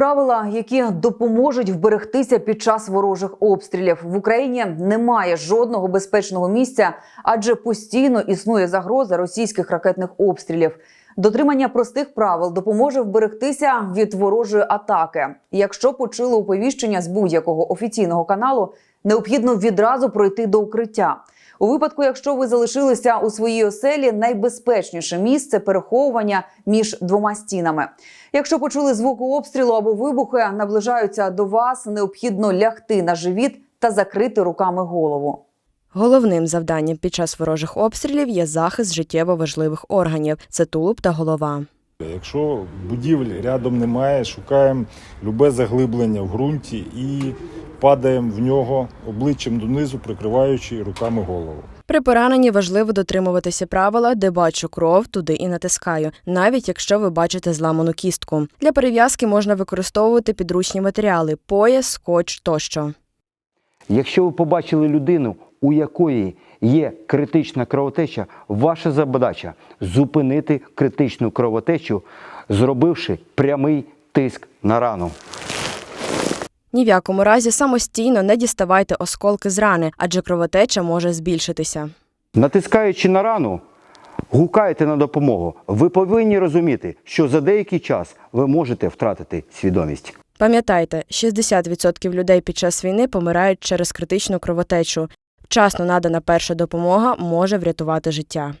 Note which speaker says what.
Speaker 1: Правила, які допоможуть вберегтися під час ворожих обстрілів в Україні, немає жодного безпечного місця, адже постійно існує загроза російських ракетних обстрілів. Дотримання простих правил допоможе вберегтися від ворожої атаки. Якщо почули оповіщення з будь-якого офіційного каналу, необхідно відразу пройти до укриття. У випадку, якщо ви залишилися у своїй оселі, найбезпечніше місце переховування між двома стінами. Якщо почули звуки обстрілу або вибухи, наближаються до вас, необхідно лягти на живіт та закрити руками голову.
Speaker 2: Головним завданням під час ворожих обстрілів є захист життєво важливих органів це тулуб та голова.
Speaker 3: Якщо будівель рядом немає, шукаємо любе заглиблення в ґрунті і падаємо в нього обличчям донизу, прикриваючи руками голову.
Speaker 2: При пораненні важливо дотримуватися правила, де бачу кров, туди і натискаю, навіть якщо ви бачите зламану кістку. Для перев'язки можна використовувати підручні матеріали пояс, скотч тощо.
Speaker 4: Якщо ви побачили людину, у якої є критична кровотеча, ваша задача зупинити критичну кровотечу, зробивши прямий тиск на рану.
Speaker 2: Ні в якому разі самостійно не діставайте осколки з рани, адже кровотеча може збільшитися.
Speaker 4: Натискаючи на рану, гукаєте на допомогу. Ви повинні розуміти, що за деякий час ви можете втратити свідомість.
Speaker 2: Пам'ятайте, 60% людей під час війни помирають через критичну кровотечу. Вчасно надана перша допомога може врятувати життя.